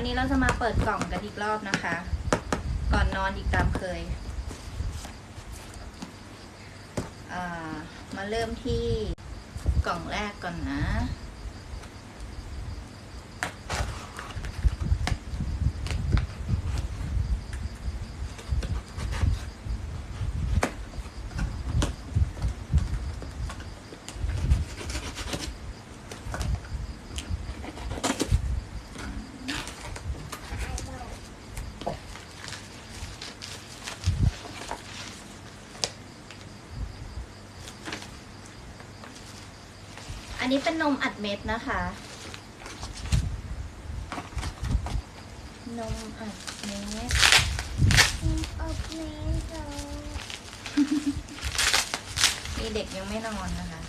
วันนี้เราจะมาเปิดกล่องกันอีกรอบนะคะ ก่อนนอนอีกตามเคย มาเริ่มที่กล่องแรกก่อนนะ อั นนี้เป็นนมอัดเม็ดนะคะ นมอัดเม็ดอบเมโซนี่เด็กยังไม่นอนนะคะ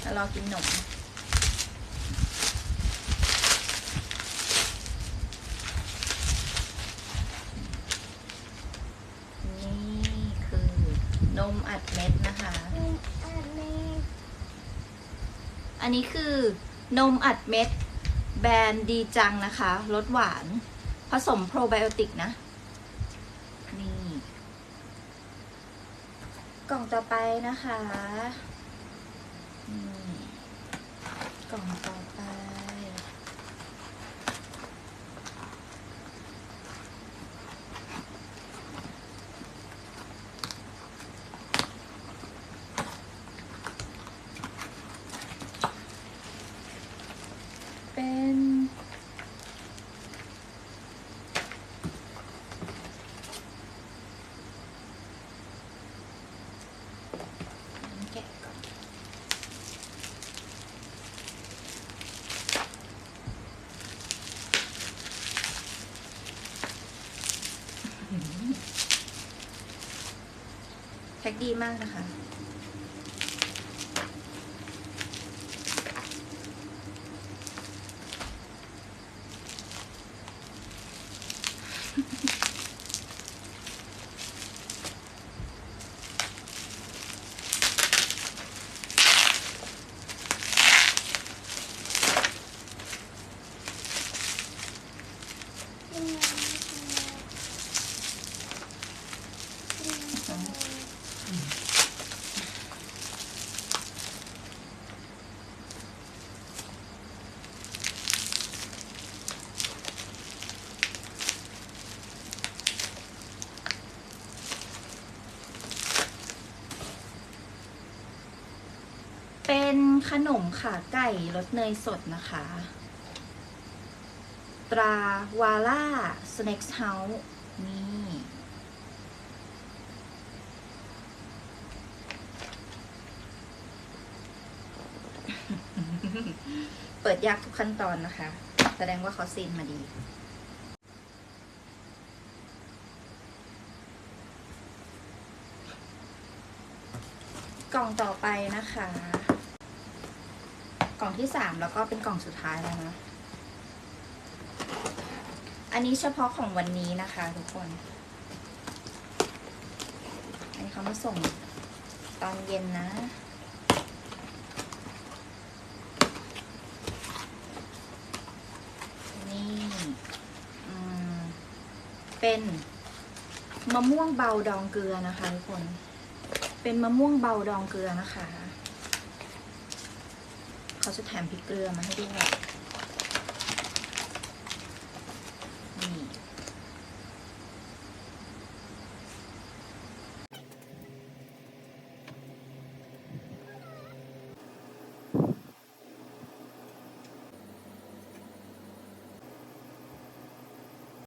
แล้วรอกินนม นี่คือนมอัดเม็ดนะคะ อบเม อันนี้คือนมอัดเม็ด แบรนด์ดีจังนะคะรสหวาน ผสมโปรไบโอติกนะ นี่ กล่องต่อไปนะคะ นี่ กล่องต่อไป เป็น แกะก่อนแพ็คดีมากนะคะ ขนมขาไก่รสเนยสดนะคะ ตราวาล่าสแน็คเฮาส์นี่เปิดยากทุกขั้นตอนนะคะ แสดงว่าเขาซีนมาดี กล่องต่อไปนะคะ กล่องที่สามแล้วก็เป็นกล่องสุดท้ายแล้วนะ อันนี้เฉพาะของวันนี้นะคะทุกคน อันนี้เขามาส่งตอนเย็นนะ นี่เป็นมะม่วงเบาดองเกลือนะคะทุกคน เป็นมะม่วงเบาดองเกลือนะคะ เขาจะแถมพริกเกลือมาให้ด้วย